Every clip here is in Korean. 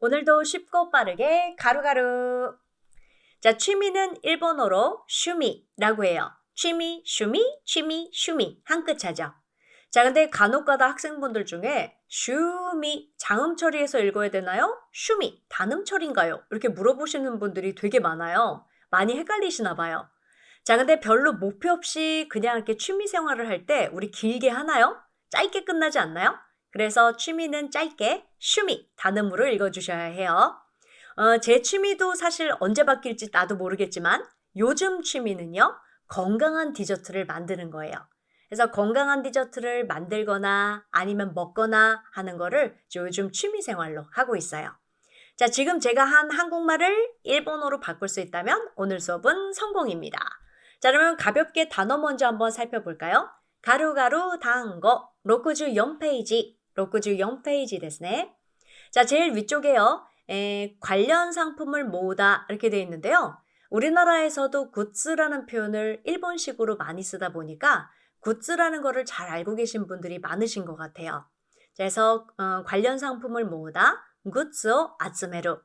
오늘도 쉽고 빠르게 가루가루. 자, 취미는 일본어로 슈미라고 해요. 취미, 슈미, 취미, 슈미. 한 끗 차죠. 자, 근데 간혹가다 학생분들 중에 슈미 장음 처리해서 읽어야 되나요? 슈미 단음 처리인가요? 이렇게 물어보시는 분들이 되게 많아요. 많이 헷갈리시나 봐요. 자, 근데 별로 목표 없이 그냥 이렇게 취미 생활을 할 때 우리 길게 하나요? 짧게 끝나지 않나요? 그래서 취미는 짧게 슈미 단음으로 읽어주셔야 해요. 어, 제 취미도 사실 언제 바뀔지 나도 모르겠지만 요즘 취미는요 건강한 디저트를 만드는 거예요. 그래서 건강한 디저트를 만들거나 아니면 먹거나 하는 거를 요즘 취미 생활로 하고 있어요. 자, 지금 제가 한 한국말을 일본어로 바꿀 수 있다면 오늘 수업은 성공입니다. 자, 그러면 가볍게 단어 먼저 한번 살펴볼까요? 가루가루 단거 64페이지 64페이지 ですね. 자, 제일 위쪽에요. 에, 관련 상품을 모으다 이렇게 되어 있는데요. 우리나라에서도 굿즈라는 표현을 일본식으로 많이 쓰다 보니까 굿즈라는 거를 잘 알고 계신 분들이 많으신 것 같아요. 그래서 어, 관련 상품을 모으다 굿즈を 아츠메루.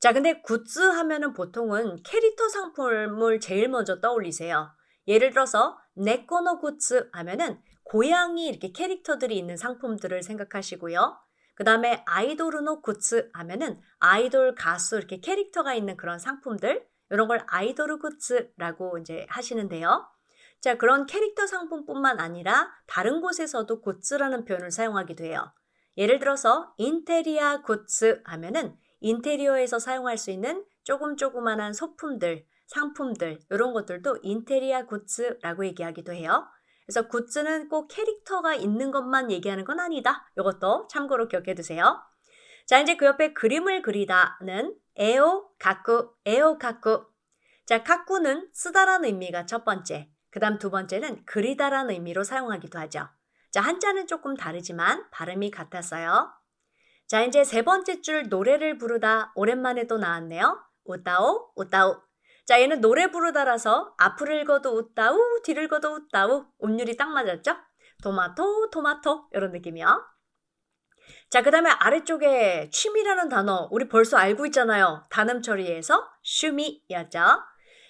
자, 근데 굿즈 하면은 보통은 캐릭터 상품을 제일 먼저 떠올리세요. 예를 들어서 네코노 굿즈 하면은 고양이 이렇게 캐릭터들이 있는 상품들을 생각하시고요. 그 다음에 굿즈 하면은 아이돌 가수 이렇게 캐릭터가 있는 그런 상품들 이런 걸 아이돌 굿즈라고 이제 하시는데요. 자, 그런 캐릭터 상품뿐만 아니라 다른 곳에서도 굿즈라는 표현을 사용하기도 해요. 예를 들어서 인테리어 굿즈 하면은 인테리어에서 사용할 수 있는 조금 조그만한 소품들, 상품들 이런 것들도 인테리어 굿즈라고 얘기하기도 해요. 그래서 굿즈는 꼭 캐릭터가 있는 것만 얘기하는 건 아니다. 이것도 참고로 기억해 두세요. 자, 이제 그 옆에 그림을 그리다는 에오 가쿠, 에오 가쿠. 자, 가쿠는 쓰다라는 의미가 첫 번째. 그 다음 두 번째는 그리다라는 의미로 사용하기도 하죠. 자, 한자는 조금 다르지만 발음이 같았어요. 자, 이제 세 번째 줄 노래를 부르다 오랜만에 또 나왔네요. 웃다오, 웃다오. 자, 얘는 노래 부르다라서 앞을 읽어도 웃다우, 뒤를 읽어도 웃다우. 음률이 딱 맞았죠? 토마토, 토마토. 이런 느낌이요. 자, 그 다음에 아래쪽에 취미라는 단어, 우리 벌써 알고 있잖아요. 단음 처리에서 슈미였죠.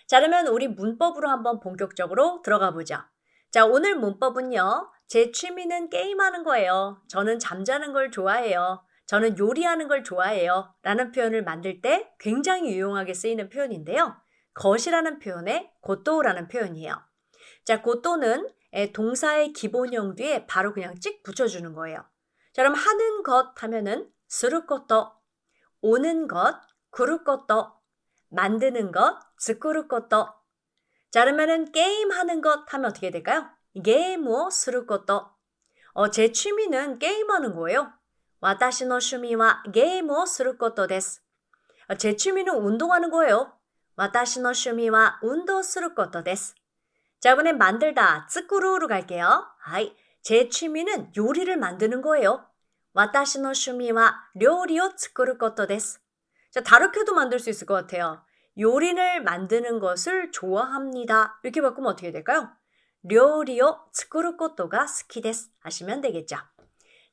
자, 그러면 우리 문법으로 한번 본격적으로 들어가 보죠. 자, 오늘 문법은요. 제 취미는 게임하는 거예요. 저는 잠자는 걸 좋아해요. 저는 요리하는 걸 좋아해요. 라는 표현을 만들 때 굉장히 유용하게 쓰이는 표현인데요. 것이라는 표현에 고또라는 표현이에요. 자, 고또는 동사의 기본형 뒤에 바로 그냥 찍 붙여주는 거예요. 자, 그럼 하는 것 하면은 스루 것도, 오는 것, 구루 것도, 만드는 것, 스쿠르 것도. 자, 그러면은 게임 하는 것 하면 어떻게 될까요? 게임을 스루 것도. 어, 제 취미는 게임하는 거예요. 私の趣味はゲームをすることです. 제 취미는 운동하는 거예요. 私の趣味は運動することです. 자, 이번엔 만들다, 츠쿠루로 갈게요. 하이. 제 취미는 요리를 만드는 거예요. 私の趣味は料理を作ることです. 자, 다르게도 만들 수 있을 것 같아요. 요리를 만드는 것을 좋아합니다. 이렇게 바꾸면 어떻게 될까요? 料理を作ることが好きです. 하시면 되겠죠.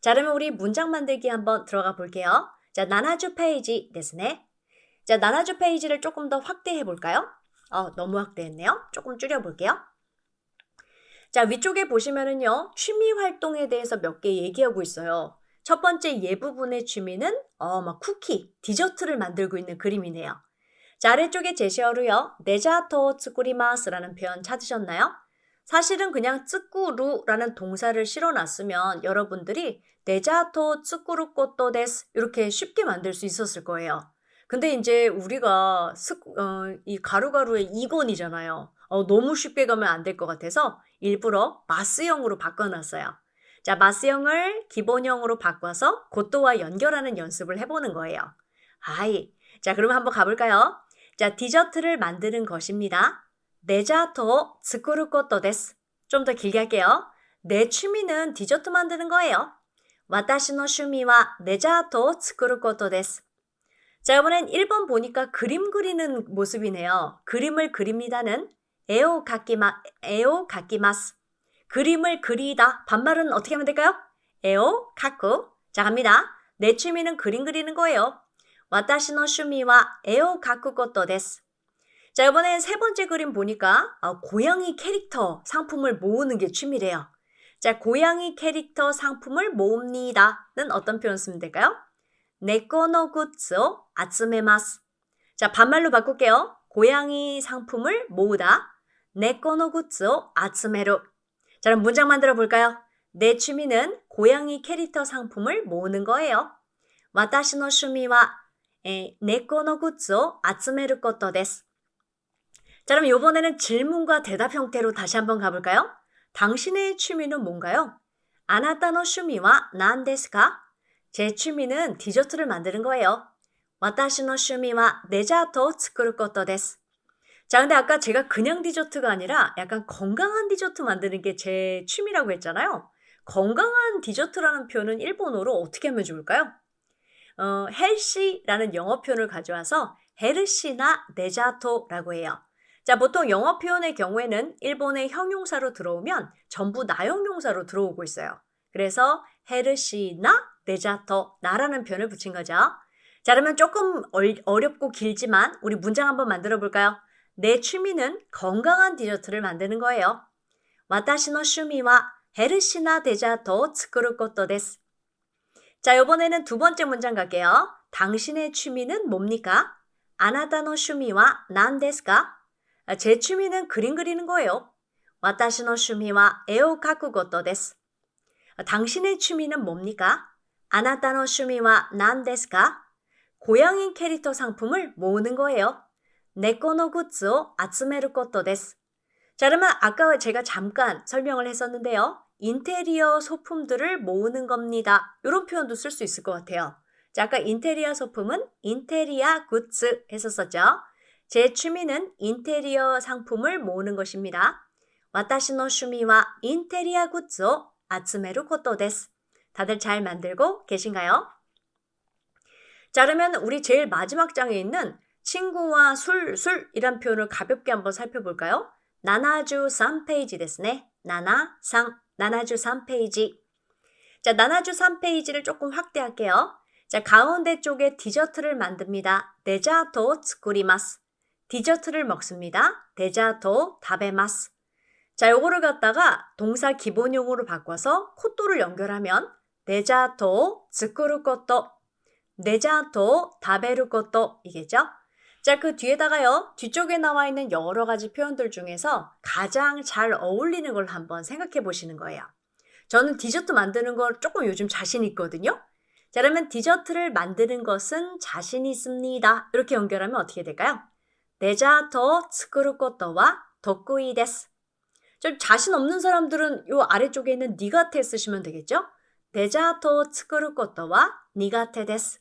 자, 그러면 우리 문장 만들기 한번 들어가 볼게요. 자, 나나주 페이지 ですね. 자, 나나주 페이지를 조금 더 확대해 볼까요? 어, 너무 확대했네요. 조금 줄여 볼게요. 자, 위쪽에 보시면은요. 취미 활동에 대해서 몇 개 얘기하고 있어요. 첫 번째 예 부분의 취미는 어, 막 쿠키, 디저트를 만들고 있는 그림이네요. 자, 아래쪽에 제시어로요. 네자토 츠쿠리마스라는 표현 찾으셨나요? 사실은 그냥 츠꾸루라는 동사를 실어 놨으면 여러분들이 네자토 츠꾸루 꽃도 데스 이렇게 쉽게 만들 수 있었을 거예요. 근데 이제 우리가 스, 어, 이 가루가루의 이권이잖아요. 어, 너무 쉽게 가면 안 될 것 같아서 일부러 마스형으로 바꿔놨어요. 자, 마스형을 기본형으로 바꿔서 곧도와 연결하는 연습을 해보는 거예요. 아이, 자, 그럼 한번 가볼까요? 자, 디저트를 만드는 것입니다. 내자토 스쿠르 것도 데스. 좀 더 길게 할게요. 내 취미는 디저트 만드는 거예요. 와타시노 취미와 내자토 스쿠르 것도 데스. 자, 이번엔 1번 보니까 그림 그리는 모습이네요. 그림을 그립니다는 에오 가키마, 에오 가키마스. 그림을 그리다. 반말은 어떻게 하면 될까요? 에오 가쿠. 자, 갑니다. 내 취미는 그림 그리는 거예요. 와타시노 슈미와 에오 가쿠고토 데스. 자, 이번엔 세 번째 그림 보니까 아, 고양이 캐릭터 상품을 모으는 게 취미래요. 자, 고양이 캐릭터 상품을 모읍니다는 어떤 표현 쓰면 될까요? 네코노 굿즈오 아츠메마스. 자, 반말로 바꿀게요. 고양이 상품을 모으다. 네코노 굿즈오 아츠메루. 자, 그럼 문장 만들어 볼까요? 내 취미는 고양이 캐릭터 상품을 모으는 거예요. 私の趣味は、えー猫のグッズを集めることです。 자, 그럼 이번에는 질문과 대답 형태로 다시 한번 가볼까요? 당신의 취미는 뭔가요? 아나타노 취미와 난 데스か? 제 취미는 디저트를 만드는 거예요. 私の趣味はデザートを作ることです. 자, 근데 아까 제가 그냥 디저트가 아니라 약간 건강한 디저트 만드는 게 제 취미라고 했잖아요. 건강한 디저트라는 표현은 일본어로 어떻게 하면 좋을까요? 어, 헬시라는 영어 표현을 가져와서 헤르시나 네자토라고 해요. 자, 보통 영어 표현의 경우에는 일본의 형용사로 들어오면 전부 나형용사로 들어오고 있어요. 그래서 헤르시나 네자토 나라는 표현을 붙인 거죠. 자, 그러면 조금 얼- 어렵고 길지만 우리 문장 한번 만들어 볼까요? 내 취미는 건강한 디저트를 만드는 거예요. 私の趣味はヘルシーなデザートを作ることです. 자, 이번에는 두 번째 문장 갈게요. 당신의 취미는 뭡니까? 아나타노 취미와 난 데스か? 아, 제 취미는 그림 그리는 거예요. 私の趣味は絵を描くことです. 아, 당신의 취미는 뭡니까? 아나타노 슈미와 난데스까? 고양이 캐릭터 상품을 모으는 거예요. 네코노 굿즈오 아츠메르 것도 데스. 자, 그러면 아까 제가 잠깐 설명을 했었는데요. 인테리어 소품들을 모으는 겁니다. 이런 표현도 쓸 수 있을 것 같아요. 자, 아까 인테리어 소품은 인테리어 굿즈 했었었죠. 제 취미는 인테리어 상품을 모으는 것입니다. 와타시노 슈미와 인테리어 굿즈오 아츠메르 것도 데스. 다들 잘 만들고 계신가요? 자, 그러면 우리 제일 마지막 장에 있는 친구와 술, 술이란 표현을 가볍게 한번 살펴볼까요? 73페이지 ですね. 나나, 상, 73페이지. 자, 73페이지를 조금 확대할게요. 자, 가운데 쪽에 디저트를 만듭니다. 데자토 츠쿠리마스. 디저트를 먹습니다. 데자토 다베마스. 자, 요거를 갖다가 동사 기본용으로 바꿔서 코또를 연결하면 데자토 츠쿠르 것도 데자토 다베르 것도 이겠죠? 자, 그 뒤에다가요, 뒤쪽에 나와 있는 여러 가지 표현들 중에서 가장 잘 어울리는 걸 한번 생각해 보시는 거예요. 저는 디저트 만드는 걸 조금 요즘 자신 있거든요. 자, 그러면 디저트를 만드는 것은 자신 있습니다. 이렇게 연결하면 어떻게 될까요? 데자토 츠쿠르 것도와 도쿠이 데스. 좀 자신 없는 사람들은 요 아래쪽에 있는 니가테 쓰시면 되겠죠? 데자토 츠쿠르 것도와 니가테 데스.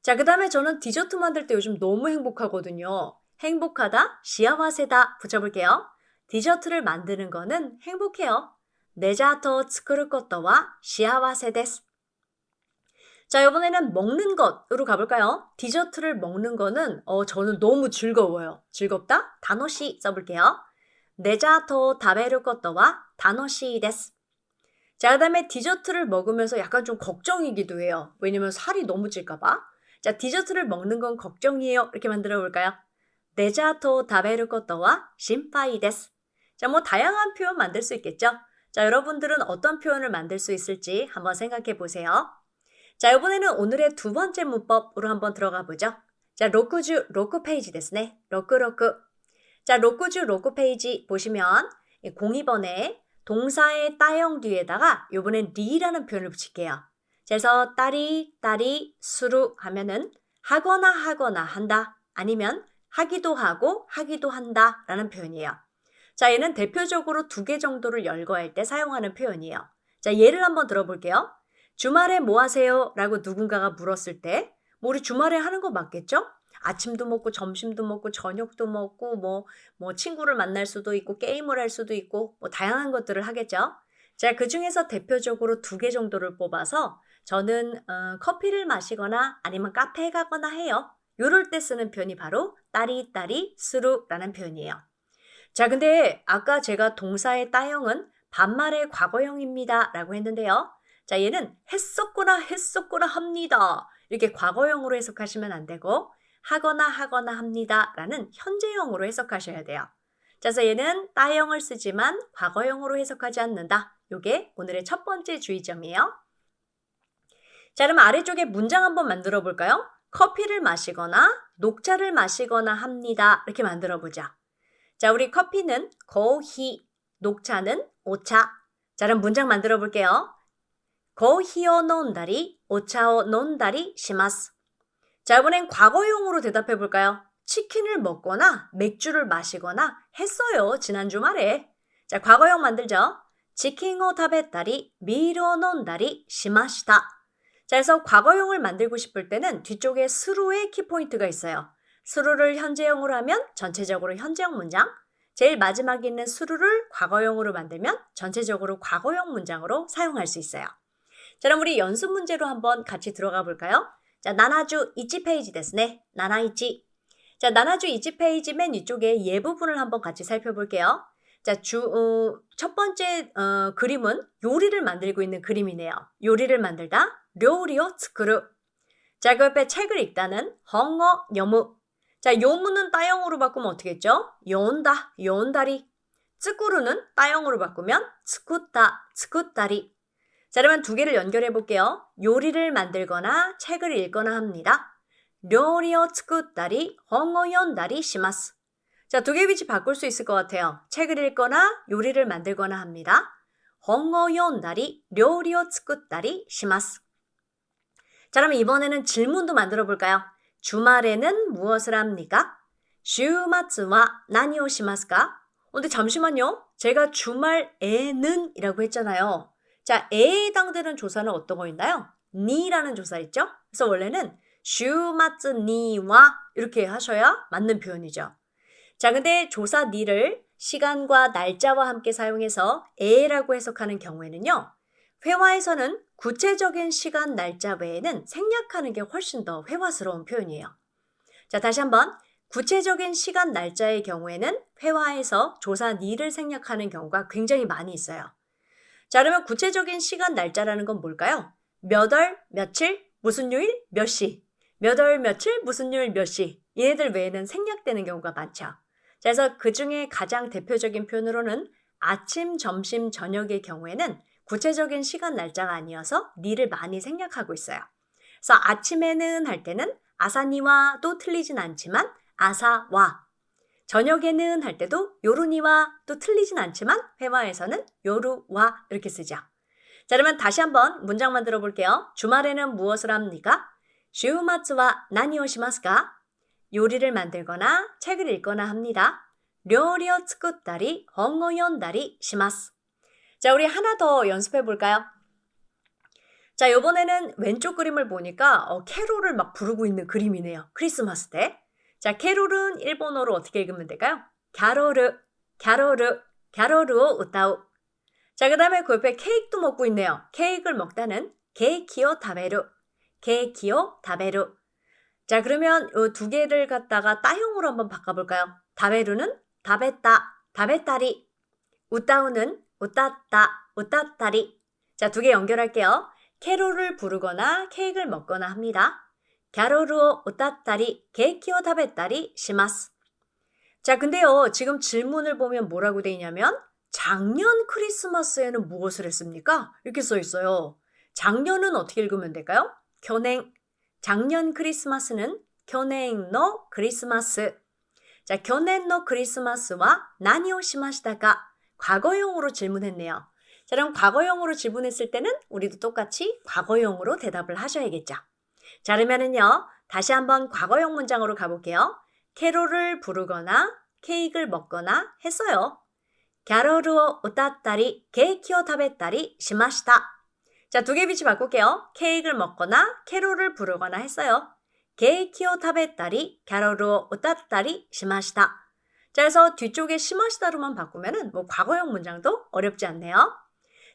자, 그 다음에 저는 디저트 만들 때 요즘 너무 행복하거든요. 행복하다, 시아와세다 붙여볼게요. 디저트를 만드는 거는 행복해요. 네자토 츠쿠르 것도와 시아와세 데스. 자, 이번에는 먹는 것으로 가볼까요? 디저트를 먹는 거는 어, 저는 너무 즐거워요. 즐겁다? 다노시 써볼게요. 네자토 다베르 것도와 다노시 데스. 자, 그 다음에 디저트를 먹으면서 약간 좀 걱정이기도 해요. 왜냐면 살이 너무 찔까봐. 자, 디저트를 먹는 건 걱정이에요. 이렇게 만들어 볼까요? 네자토 다베르 것도와 심파이 데스. 자, 뭐 다양한 표현 만들 수 있겠죠? 자, 여러분들은 어떤 표현을 만들 수 있을지 한번 생각해 보세요. 자, 이번에는 오늘의 두 번째 문법으로 한번 들어가 보죠. 자, 로쿠주 로쿠 페이지 ですね. 로쿠 로쿠. 자, 로쿠주 로쿠 페이지 보시면 02번에 동사의 따형 뒤에다가 요번엔 리라는 표현을 붙일게요. 그래서 딸이 딸이 수루 하면은 하거나 하거나 한다 아니면 하기도 하고 하기도 한다 라는 표현이에요. 자, 얘는 대표적으로 두 개 정도를 열거할 때 사용하는 표현이에요. 자, 예를 한번 들어볼게요. 주말에 뭐 하세요? 라고 누군가가 물었을 때, 뭐 우리 주말에 하는 거 맞겠죠? 아침도 먹고 점심도 먹고 저녁도 먹고 뭐, 뭐 친구를 만날 수도 있고 게임을 할 수도 있고 뭐 다양한 것들을 하겠죠? 자, 그 중에서 대표적으로 두 개 정도를 뽑아서 저는 어, 커피를 마시거나 아니면 카페에 가거나 해요. 요럴 때 쓰는 표현이 바로 따리 따리 스루라는 표현이에요. 자, 근데 아까 제가 동사의 따형은 반말의 과거형입니다 라고 했는데요. 자, 얘는 했었거나 했었거나 합니다. 이렇게 과거형으로 해석하시면 안 되고 하거나 하거나 합니다 라는 현재형으로 해석하셔야 돼요. 자서 얘는 따형을 쓰지만 과거형으로 해석하지 않는다. 요게 오늘의 첫 번째 주의점이에요. 자, 그럼 아래쪽에 문장 한번 만들어 볼까요? 커피를 마시거나 녹차를 마시거나 합니다. 이렇게 만들어 보자. 자, 우리 커피는 거히, 녹차는 오차. 자, 그럼 문장 만들어 볼게요. 거히오 논다리, 오차오 논다리 시마스. 자, 이번엔 과거용으로 대답해 볼까요? 치킨을 먹거나 맥주를 마시거나 했어요. 지난 주말에. 자, 과거형 만들죠. 치킨을 食べたり, 미를 飲んだりしました. 자, 그래서 과거형을 만들고 싶을 때는 뒤쪽에 스루의 키포인트가 있어요. 스루를 현재형으로 하면 전체적으로 현재형 문장, 제일 마지막에 있는 스루를 과거형으로 만들면 전체적으로 과거형 문장으로 사용할 수 있어요. 자, 그럼 우리 연습 문제로 한번 같이 들어가 볼까요? 자, 나나주 이치 페이지 됐네. 나나이치. 자, 나나주 이치 페이지 맨 위쪽에 예 부분을 한번 같이 살펴볼게요. 자, 주, 어, 첫 번째 어, 그림은 요리를 만들고 있는 그림이네요. 요리를 만들다, 료리오 츠쿠르. 자, 그 옆에 책을 읽다는 헝어 여무. 자, 요무는 따형으로 바꾸면 어떻게 했죠? 요온다, 요온다리. 츠쿠르는 따형으로 바꾸면 츠쿠따, 츠쿠따리. 자, 그러면 두 개를 연결해 볼게요. 요리를 만들거나 책을 읽거나 합니다. 료리오 츠쿠따리, 헝어 연다리 시마스. 자, 두개 위치 바꿀 수 있을 것 같아요. 책을 읽거나 요리를 만들거나 합니다. 헝어 연다리, 료리오 츠쿠따리 시마스. 자, 그럼 이번에는 질문도 만들어 볼까요? 주말에는 무엇을 합니까? 슈마츠와 나니오 시마스까? 근데 잠시만요. 제가 주말에는 이라고 했잖아요. 자, 에에 해당되는 조사는 어떤 거 있나요? 니라는 조사 있죠? 그래서 원래는 슈마츠 니와 이렇게 하셔야 맞는 표현이죠. 자, 근데 조사 니를 시간과 날짜와 함께 사용해서 에라고 해석하는 경우에는요. 회화에서는 구체적인 시간, 날짜 외에는 생략하는 게 훨씬 더 회화스러운 표현이에요. 자, 다시 한번. 구체적인 시간, 날짜의 경우에는 회화에서 조사 니를 생략하는 경우가 굉장히 많이 있어요. 자, 그러면 구체적인 시간, 날짜라는 건 뭘까요? 몇 월, 며칠, 무슨 요일, 몇 시. 몇 월, 며칠, 무슨 요일, 몇 시. 얘네들 외에는 생략되는 경우가 많죠. 자, 그래서 그 중에 가장 대표적인 표현으로는 아침, 점심, 저녁의 경우에는 구체적인 시간 날짜가 아니어서 니를 많이 생략하고 있어요. 그래서 아침에는 할 때는 아사니와도 틀리진 않지만 아사와 저녁에는 할 때도 요루니와 또 틀리진 않지만 회화에서는 요루와 이렇게 쓰죠. 자, 그러면 다시 한번 문장 만들어 볼게요. 주말에는 무엇을 합니까? 슈마츠와 나니오 시마스까? 요리를 만들거나 책을 읽거나 합니다. 료리오 츠쿠다리 헝어 연다리 시마스. 자, 우리 하나 더 연습해 볼까요? 자, 요번에는 왼쪽 그림을 보니까 어, 캐롤을 막 부르고 있는 그림이네요. 크리스마스 때. 자, 캐롤은 일본어로 어떻게 읽으면 될까요? 갸로르, 갸로르, 갸로르오 우타우. 자, 그 다음에 그 옆에 케이크도 먹고 있네요. 케이크를 먹다는 케이키오 다베루, 케이키오 다베루. 자, 그러면 이 두 개를 갖다가 따형으로 한번 바꿔볼까요? 다베루는 다베따, 다베따리. 우따우는 우따따, 우따따리. 자, 두 개 연결할게요. 캐롤을 부르거나 케이크를 먹거나 합니다. キャロルを歌ったり、ケーキを食べたりします. 자, 근데요, 지금 질문을 보면 뭐라고 돼 있냐면, 작년 크리스마스에는 무엇을 했습니까? 이렇게 써 있어요. 작년은 어떻게 읽으면 될까요? 견행. 작년 크리스마스는 견행の 크리스마스. 자, 견행の 크리스마스와 나니오 시마시다가 과거형으로 질문했네요. 자, 그럼 과거형으로 질문했을 때는 우리도 똑같이 과거형으로 대답을 하셔야겠죠. 자르면은요, 다시 한번 과거형 문장으로 가볼게요. 캐롤을 부르거나 케이크를 먹거나 했어요. 캐롤을 오따따리 케이크를 타베따리 시마시다. 자, 두 개 비치 바꿀게요. 케이크를 먹거나 캐롤을 부르거나 했어요. 케이크 오타베다리 캐롤을 오따따리 시마시다. 자, 그래서 뒤쪽에 시마시다로만 바꾸면은 뭐 과거형 문장도 어렵지 않네요.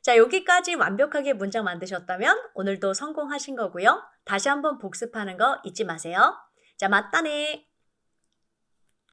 자, 여기까지 완벽하게 문장 만드셨다면 오늘도 성공하신 거고요. 다시 한번 복습하는 거 잊지 마세요. 자, 맞다네.